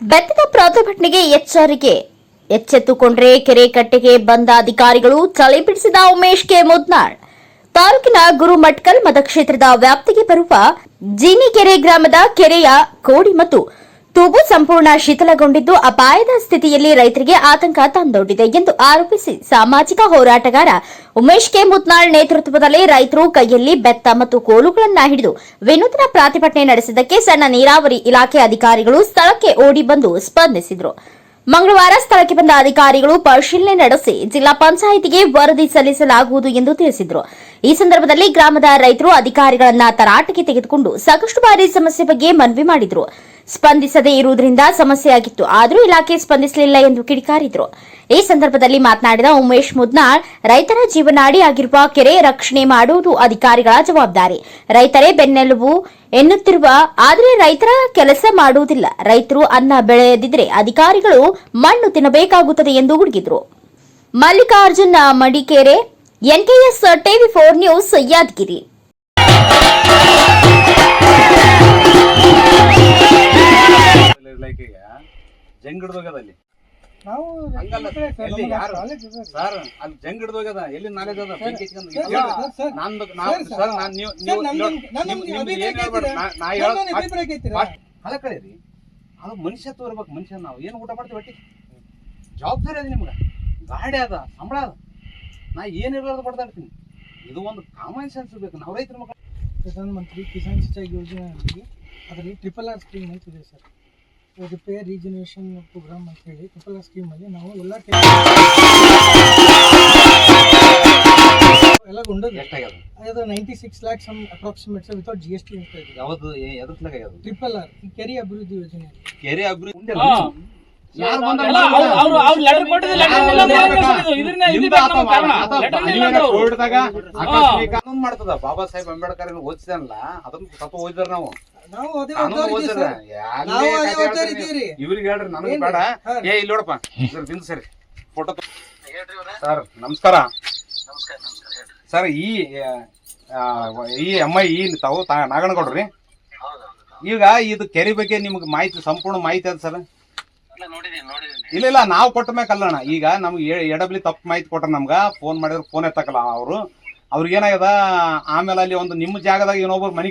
ಬೆತ್ತದ ಪ್ರತಿಭಟನೆಗೆ ಎಚ್ಚರಿಕೆ. ಎಚ್ಚೆತ್ತುಕೊಂಡ್ರೆ ಕೆರೆ ಕಟ್ಟೆಗೆ ಬಂದ ಅಧಿಕಾರಿಗಳು ತಲೆ ಬಿಡಿಸಿದ ಉಮೇಶ್ ಕೆ ಮುದ್ನಾಳ್. ತಾಲೂಕಿನ ಗುರುಮಟ್ಕಲ್ ಮತಕ್ಷೇತ್ರದ ವ್ಯಾಪ್ತಿಗೆ ಬರುವ ಜಿನಿಕೆರೆ ಗ್ರಾಮದ ಕೆರೆಯ ಕೋಡಿ ಮತ್ತು ತೂಬು ಸಂಪೂರ್ಣ ಶಿಥಿಲಗೊಂಡಿದ್ದು ಅಪಾಯದ ಸ್ಥಿತಿಯಲ್ಲಿ ರೈತರಿಗೆ ಆತಂಕ ತಂದೊಡ್ಡಿದೆ ಎಂದು ಆರೋಪಿಸಿ ಸಾಮಾಜಿಕ ಹೋರಾಟಗಾರ ಉಮೇಶ್ ಕೆ ಮುತ್ನಾಳ್ ನೇತೃತ್ವದಲ್ಲಿ ರೈತರು ಕೈಯಲ್ಲಿ ಬೆತ್ತ ಮತ್ತು ಕೋಲುಗಳನ್ನು ಹಿಡಿದು ವಿನೂತನ ಪ್ರತಿಭಟನೆ ನಡೆಸಿದ್ದಕ್ಕೆ ಸಣ್ಣ ನೀರಾವರಿ ಇಲಾಖೆ ಅಧಿಕಾರಿಗಳು ಸ್ಥಳಕ್ಕೆ ಓಡಿ ಬಂದು ಸ್ಪಂದಿಸಿದರು. ಮಂಗಳವಾರ ಸ್ಥಳಕ್ಕೆ ಬಂದ ಅಧಿಕಾರಿಗಳು ಪರಿಶೀಲನೆ ನಡೆಸಿ ಜಿಲ್ಲಾ ಪಂಚಾಯಿತಿಗೆ ವರದಿ ಸಲ್ಲಿಸಲಾಗುವುದು ಎಂದು ತಿಳಿಸಿದರು. ಈ ಸಂದರ್ಭದಲ್ಲಿ ಗ್ರಾಮದ ರೈತರು ಅಧಿಕಾರಿಗಳನ್ನ ತರಾಟೆಗೆ ತೆಗೆದುಕೊಂಡು ಸಾಕಷ್ಟು ಬಾರಿ ಸಮಸ್ಯೆ ಬಗ್ಗೆ ಮನವಿ ಮಾಡಿದ್ರು. ಸ್ಪಂದಿಸದೇ ಇರುವುದರಿಂದ ಸಮಸ್ಯೆಯಾಗಿತ್ತು ಆದರೂ ಇಲಾಖೆ ಸ್ಪಂದಿಸಲಿಲ್ಲ ಎಂದು ಕಿಡಿಕಾರಿದ್ರು. ಈ ಸಂದರ್ಭದಲ್ಲಿ ಮಾತನಾಡಿದ ಉಮೇಶ್ ಮುದ್ನಾಳ್, ರೈತರ ಜೀವನಾಡಿ ಆಗಿರುವ ಕೆರೆ ರಕ್ಷಣೆ ಮಾಡುವುದು ಅಧಿಕಾರಿಗಳ ಜವಾಬ್ದಾರಿ. ರೈತರೇ ಬೆನ್ನೆಲುಬು ಎನ್ನುತ್ತಿರುವ, ಆದರೆ ರೈತರ ಕೆಲಸ ಮಾಡುವುದಿಲ್ಲ. ರೈತರು ಅನ್ನ ಬೆಳೆಯದಿದ್ರೆ ಅಧಿಕಾರಿಗಳು ಮಣ್ಣು ತಿನ್ನಬೇಕಾಗುತ್ತದೆ ಎಂದು ಹುಡುಗಿದ್ರು. Mallikarjuna Madikere NKS TV four news Yadagiri. ಇಲಾಖೆಗೆ ಜಂಗ್ ಹಿಡ್ದೋಗ್ಯದ ಅಲ್ಲಿ ನಾವು ಹಂಗಲ್ಲ ಸರ್, ಎಲ್ಲಿ ಯಾರು? ಸರ್. ಅಲ್ಲಿ ಜಂಗ್ ಹಿಡ್ದೋಗ್ಯದ ಎಲ್ಲಿ ನಾಲೆಜ್ ಅದ? ಬೆಂಕಿ ಹಚ್ಕೊಂಡ್ ಸರ್, ಸರ್. ನಂದು ನಾವು ಸರ್, ನಾನು ನೀವು ನೀವು ಏನ್? ನಾ- ಅದು ಮನುಷ್ಯತ್ವ ಇರ್ಬೇಕು ಮನುಷ್ಯ ನಾವು. ಏನು ಊಟ ಮಾಡ್ತೀವಿ ಒಟ್ಟಿಗೆ? ಜವಾಬ್ದಾರಿ ಅದ ನಿಮ್ಗೆ. ಗಾಡಿ ಅದ ಸಂಬಳ ಅದ. ನಾ ಏನಿರೋದು ಕೊಡ್ತಾ ಇರ್ತೀನಿ. ಇದು ಒಂದು ಕಾಮನ್ ಸೆನ್ಸ್ ಬೇಕು. ನಾವು ರೈತರ ಮಕ್ಕಳು ಪ್ರಧಾನ ಮಂತ್ರಿ ಕಿಸಾನ್ ಸಿಂಚಾಯಿ ಯೋಜನೆ ಅದರಲ್ಲಿ ಟ್ರಿಪಲ್ ಆರ್ ಸ್ಕೀಮ್ ಅಂತ ಇದೆ ಸರ್. ರಿಪೇರ್ ರೀಜನೇಷನ್ ಪ್ರೋಗ್ರಾಮ್ ಅಂತ ಹೇಳಿ ಟ್ರಿಪಲ್ ಆರ್ ಸ್ಕೀಮ್ ಅಲ್ಲಿ ನಾವು ಎಲ್ಲ ಎಲ್ಲ ಗೊಂಡದ್ದು ಎಷ್ಟಾಗ್ಯದ ಅದು ninety six lakhs some approximates without G S T ಅಂತ ಇದೆ. ಯಾವ್ದು ಎದ್ರ ಆಗ್ಯದ ಟ್ರಿಪಲ್ ಆರ್ ಈ ಕೆರೆ ಅಭಿವೃದ್ಧಿ ಯೋಜನೆ ಕೆರೆ ಅಭಿವೃದ್ಧಿ. ಯಾರು ಅವ್ರು- ಅವ್ರು ಕೊಟ್ಟಿದ್ದು ಇಲ್ಲ ಇದು ಬೇಕು ಕಾರಣ. ಇಲ್ಲ ಅಂದ್ರೆ. ಮಾಡ್ತದ. ಬಾಬಾ ಸಾಹೇಬ್ ಅಂಬೇಡ್ಕರ್ ಓದಿಸಿದಲ್ಲ ಅದನ್ನ ತಪ್ಪು ಓದಿದ್ರ ನಾವು. ನಾವು ಅದೇ ಓದಿದ್ರ ಸರ್. ನಾವು ಅದೇ ಇವ್ರಿಗೆ ಹೇಳ್ರಿ ನನಗೆ ಬೇಡ. ಏ ಇಲ್ಲಿ ನೋಡಪ್ಪ. ಇದ್ರ ತಿಂದು ಸರಿ. ಫೋಟೋ ಸರ್ ನಮಸ್ಕಾರ. ಸರ್ ಈ ಆ, ಈ ಅಮ್ಮ ಈ ತಾವು ತಾ ನಾಗನಗೌಡ್ರಿ? ಈಗ ಇದು ಕೆರೆ ಬಗ್ಗೆ ನಿಮ್ಗೆ ಮಾಹಿತಿ ಸಂಪೂರ್ಣ ಮಾಹಿತಿ ಅದ ಸರ್? ಇಲ್ಲ ಇಲ್ಲ ನಾವು ಕೊಟ್ಟ ಮೇಲೆ ಅಲ್ಲಣ್ಣ ಈಗ ನಮ್ಗೆ ಎಡಬ್ಲಿ ತಪ್ಪು ಮಾಹಿತಿ ಕೊಟ್ರ ನಮ್ಗ ಫೋನ್ ಮಾಡಿದ್ರೆ ಫೋನ್ ಎತ್ತಕಲ್ಲ ಅವರು. ಅವ್ರಿಗೆ ಏನಾಗ್ಯದ ಆಮೇಲೆ ಅಲ್ಲಿ ಒಂದು ನಿಮ್ಮ ಜಾಗದಾಗ ಒಬ್ಬರು ಮನಿ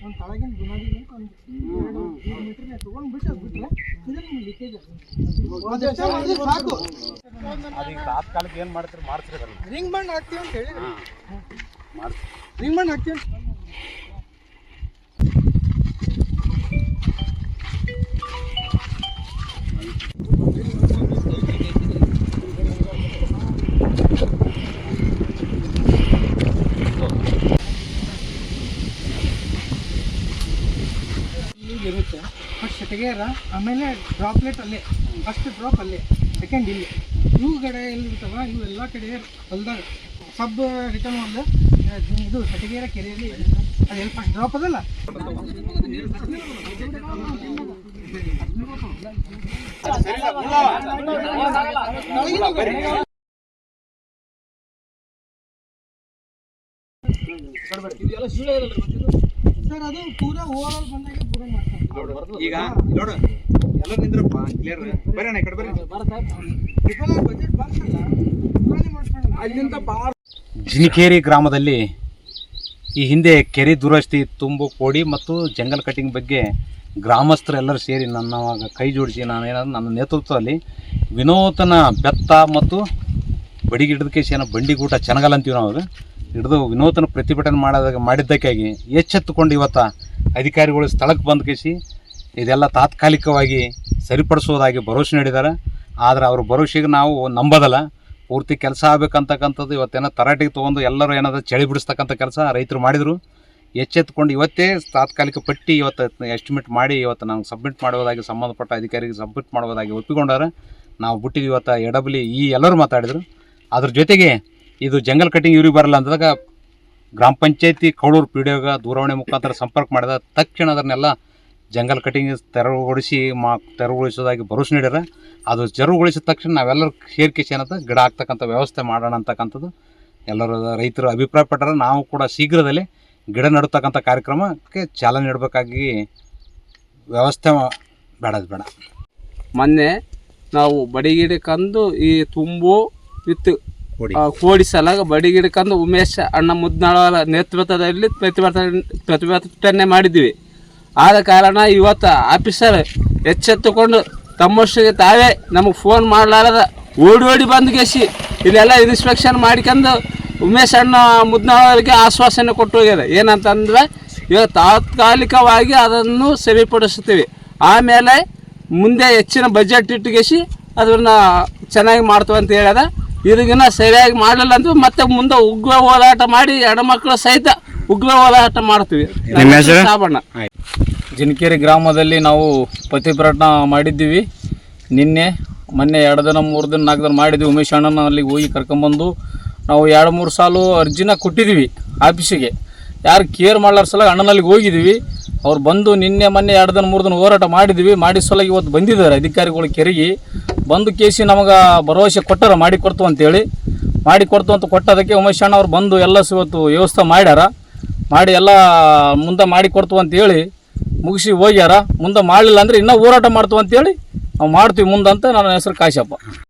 ಒಂದು ತಳಗಿನ ಬುನಾದಿ ಅಂತ ಒಂದು ಎರಡು ಮೂರು ಮೀಟರ್ನೇ ತೊಗೊಂಡ್ಬಿಟ್ಟು ಬಿಟ್ರೆ ಇದು ನಿಮ್ಗೆ ಲೀಕೇಜ್ ಆಗುತ್ತೆ. ಸಾಕು. ಅದೀಗ ತಾತ್ಕಾಲಿಕ ಏನ್ ಮಾಡ್ತೀರಿ? ಮಾಡ್ತೀರಿ ರಿಂಗ್ ಬಂಡ್ ಹಾಕ್ತೀವಿ ಅಂತ ಹೇಳಿ ಮಾಡ್ತೀವಿ ರಿಂಗ್ ಬಂಡ್ ಹಾಕ್ತೀವಿ ಇರುತ್ತೆ. ಬಟ್ ಸೆಟಗೇರ ಆಮೇಲೆ ಡ್ರಾಪ್ಲೆಟ್ ಅಲ್ಲೇ ಫಸ್ಟ್ ಡ್ರಾಪ್ ಅಲ್ಲೇ ಸೆಕೆಂಡ್ ಇಲ್ಲಿ. ಇವು ಕಡೆ ಎಲ್ಲಿರ್ತಾವ? ಇವು ಎಲ್ಲ ಕಡೆ ಹೊಲ್ದಾಗ. ಸಬ್ ರಿಟರ್ನ್ ಒಂದು, ಇದು ಸೆಟಗೇರ ಕೆರೆಯಲ್ಲಿ ಅದೆಲ್ಲ ಫಸ್ಟ್ ಡ್ರಾಪ್ ಅದಲ್ಲ? ಸರ್ ಅದು ಪೂರಾ ಓವರ್ ಬಂದಾಗ ಪೂರಾ ಮಾಡ್ತಾರೆ. ಈಗ ನೋಡು ಎಲ್ಲ ನಿಂದ್ರಪ್ಪ ಕ್ಲಿಯರ್ ಬರ್ರಿ ಈ ಕಡೆ ಬರ್ರಿ. ಬಜೆಟ್ ಬಂತಲ್ಲ ಪೂರಾನೇ ಮಾಡ್ಕೊಂಡು ಅಲ್ಲಿಂದ ಜಿನಿಕೇರಿ ಗ್ರಾಮದಲ್ಲಿ ಈ ಹಿಂದೆ ಕೆರೆ ದುರಸ್ತಿ ತುಂಬು ಕೋಡಿ ಮತ್ತು ಜಂಗಲ್ ಕಟ್ಟಿಂಗ್ ಬಗ್ಗೆ ಗ್ರಾಮಸ್ಥರೆಲ್ಲರೂ ಸೇರಿ ನನ್ನ ಕೈ ಜೋಡಿಸಿ ನಾನು ಏನಾದ್ರು ನನ್ನ ನೇತೃತ್ವದಲ್ಲಿ ವಿನೂತನ ಬೆತ್ತ ಮತ್ತು ಬಡಿಗಿಡದ ಕೇಸ ಏನೋ ಬಂಡಿಗೂಟ ಚೆನ್ನಗಲ್ಲ ಅಂತೀವಿ ನಾವು ಹಿಡಿದು ವಿನೂತನ ಪ್ರತಿಭಟನೆ ಮಾಡೋದಾಗ ಮಾಡಿದ್ದಕ್ಕಾಗಿ ಎಚ್ಚೆತ್ತುಕೊಂಡು ಇವತ್ತು ಅಧಿಕಾರಿಗಳು ಸ್ಥಳಕ್ಕೆ ಬಂದ್ಕಿಸಿ ಕೇಸಿ ಇದೆಲ್ಲ ತಾತ್ಕಾಲಿಕವಾಗಿ ಸರಿಪಡಿಸೋದಾಗಿ ಭರವಸೆ ನೀಡಿದ್ದಾರೆ. ಆದರೆ ಅವ್ರ ಭರವಸೆಗೆ ನಾವು ನಂಬೋದಲ್ಲ. ಪೂರ್ತಿ ಕೆಲಸ ಆಗಬೇಕಂತಕ್ಕಂಥದ್ದು ಇವತ್ತೇನೋ ತರಾಟೆಗೆ ತೊಗೊಂಡು ಎಲ್ಲರೂ ಏನಾದರೂ ಚಳಿ ಬಿಡಿಸ್ತಕ್ಕಂಥ ಕೆಲಸ ರೈತರು ಮಾಡಿದರು. ಎಚ್ಚೆತ್ಕೊಂಡು ಇವತ್ತೇ ತಾತ್ಕಾಲಿಕ ಪಟ್ಟಿ ಇವತ್ತು ಎಸ್ಟಿಮೇಟ್ ಮಾಡಿ ಇವತ್ತು ನಾವು ಸಬ್ಮಿಟ್ ಮಾಡುವುದಾಗಿ ಸಂಬಂಧಪಟ್ಟ ಅಧಿಕಾರಿಗೆ ಸಬ್ಮಿಟ್ ಮಾಡುವುದಾಗಿ ಒಪ್ಪಿಕೊಂಡಾರೆ. ನಾವು ಬಿಟ್ಟಿದ್ದು ಇವತ್ತು ಎಡಬ್ಲಿ ಈ ಎಲ್ಲರೂ ಮಾತಾಡಿದರು. ಅದ್ರ ಜೊತೆಗೆ ಇದು ಜಂಗಲ್ ಕಟಿಂಗ್ ಇವ್ರಿಗೆ ಬರಲ್ಲ ಅಂದಾಗ ಗ್ರಾಮ ಪಂಚಾಯತಿ ಕೌಳೂರು ಪಿ ಡಿ ದೂರವಾಣಿ ಮುಖಾಂತರ ಸಂಪರ್ಕ ಮಾಡಿದ ತಕ್ಷಣ ಅದನ್ನೆಲ್ಲ ಜಂಗಲ್ ಕಟಿಂಗ್ ತೆರವುಗೊಳಿಸಿ ಮಾ ತೆರವುಗೊಳಿಸೋದಾಗಿ ಭರವಸೆ ನೀಡ್ಯಾರ. ಅದು ತೆರವುಗೊಳಿಸಿದ ತಕ್ಷಣ ನಾವೆಲ್ಲರೂ ಸೇರ್ಕಿಸಿ ಏನಂತ ಗಿಡ ಹಾಕ್ತಕ್ಕಂಥ ವ್ಯವಸ್ಥೆ ಮಾಡೋಣ ಅಂತಕ್ಕಂಥದ್ದು. ಎಲ್ಲರೂ ರೈತರು ಅಭಿಪ್ರಾಯಪಟ್ಟರೆ. ನಾವು ಕೂಡ ಶೀಘ್ರದಲ್ಲೇ ಗಿಡ ನೆಡ್ತಕ್ಕಂಥ ಕಾರ್ಯಕ್ರಮಕ್ಕೆ ಚಾಲನೆ ನೀಡಬೇಕಾಗಿ ವ್ಯವಸ್ಥೆ ಬೇಡದು ಬೇಡ. ಮೊನ್ನೆ ನಾವು ಬಡಿಗಿಡಕ್ಕಂದು ಈ ತುಂಬು ವಿತ್ ಕೊಡಿ. ಸಲಾಗ ಬಡಿಗಿಡಕಂದು ಉಮೇಶ್, ಅಣ್ಣ ಮುದ್ನಾಳವರ ನೇತೃತ್ವದಲ್ಲಿ ಪ್ರತಿಭಟನೆ ಪ್ರತಿಭಟನೆ ಮಾಡಿದ್ವಿ. ಆದ ಕಾರಣ ಇವತ್ತು ಆಫೀಸರ್ ಎಚ್ಚೆತ್ತುಕೊಂಡು ತಮ್ಮಷ್ಟಿಗೆ ತಾವೇ ನಮಗೆ ಫೋನ್ ಮಾಡಲಾರದ ಓಡಿ ಓಡಿ ಬಂದು ಗೆಸಿ ಇಲ್ಲೆಲ್ಲ ಇನ್ಸ್ಪೆಕ್ಷನ್ ಮಾಡ್ಕೊಂಡು ಉಮೇಶ್, ಅಣ್ಣ ಮುದ್ನಾಳವರಿಗೆ ಆಶ್ವಾಸನೆ ಕೊಟ್ಟು ಹೋಗ್ಯಾರ. ಏನಂತಂದ್ರೆ, ಇವಾಗ ತಾತ್ಕಾಲಿಕವಾಗಿ ಅದನ್ನು ಸರಿಪಡಿಸ್ತೀವಿ ಆಮೇಲೆ ಮುಂದೆ ಹೆಚ್ಚಿನ ಬಜೆಟ್ ಇಟ್ಟುಗೆಸಿ ಅದನ್ನು ಚೆನ್ನಾಗಿ ಮಾಡ್ತೇವೆ ಅಂತ ಹೇಳ್ಯದ ಇದಕ್ಕಿನ್ನ ಸರಿಯಾಗಿ ಮಾಡಲಿಲ್ಲ ಅಂತ ಮತ್ತೆ ಮುಂದೆ ಉಗ್ರ ಹೋರಾಟ ಮಾಡಿ ಹೆಣ್ಮಕ್ಳು ಸಹಿತ ಉಗ್ರ ಹೋರಾಟ ಮಾಡ್ತೀವಿ. ಸಾಬಣ್ಣ. ಜಿನಕೇರಿ ಗ್ರಾಮದಲ್ಲಿ ನಾವು ಪ್ರತಿಭಟನಾ ಮಾಡಿದ್ದೀವಿ. ನಿನ್ನೆ ಮೊನ್ನೆ ಎರಡು ದಿನ ಮೂರು ದಿನ ನಾಲ್ಕು ದಿನ ಮಾಡಿದ್ವಿ. ಉಮೇಶ್ ಅಣ್ಣನ ಅಲ್ಲಿಗೆ ಹೋಗಿ ಕರ್ಕೊಂಬಂದು ನಾವು ಎರಡು ಮೂರು ಸಾಲು ಅರ್ಜಿನ ಕೊಟ್ಟಿದ್ದೀವಿ ಆಫೀಸಿಗೆ. ಯಾರು ಕೇರ್ ಮಾಡ್ಲಾರ ಸಲ ಅಣ್ಣನಲ್ಲಿಗೆ ಹೋಗಿದ್ದೀವಿ. ಅವ್ರು ಬಂದು ನಿನ್ನೆ ಮೊನ್ನೆ ಎರಡು ದಿನ ಮೂರು ದಿನ ಹೋರಾಟ ಮಾಡಿದ್ದೀವಿ. ಮಾಡಿ ಸಲ ಇವತ್ತು ಬಂದಿದ್ದಾರೆ ಅಧಿಕಾರಿಗಳು ಕೆರೆಗಿ. ಬಂದು ಕೇಸಿ ನಮಗೆ ಭರವಸೆ ಕೊಟ್ಟಾರ ಮಾಡಿ ಕೊಡ್ತು ಅಂತೇಳಿ. ಮಾಡಿ ಕೊಡ್ತು ಅಂತ ಕೊಟ್ಟದಕ್ಕೆ ಉಮೇಶ್ ಅಣ್ಣ ಅವ್ರು ಬಂದು ಎಲ್ಲ ಇವತ್ತು ವ್ಯವಸ್ಥೆ ಮಾಡ್ಯಾರ. ಮಾಡಿ ಎಲ್ಲ ಮುಂದೆ ಮಾಡಿ ಕೊಡ್ತು ಅಂತೇಳಿ ಮುಗಿಸಿ ಹೋಗ್ಯಾರ. ಮುಂದೆ ಮಾಡಲಿಲ್ಲ ಅಂದರೆ ಇನ್ನೂ ಹೋರಾಟ ಮಾಡ್ತು ಅಂತೇಳಿ ನಾವು ಮಾಡ್ತೀವಿ ಮುಂದೆ ಅಂತ ನನ್ನ ಹೆಸರು ಕಾಶಪ್ಪ.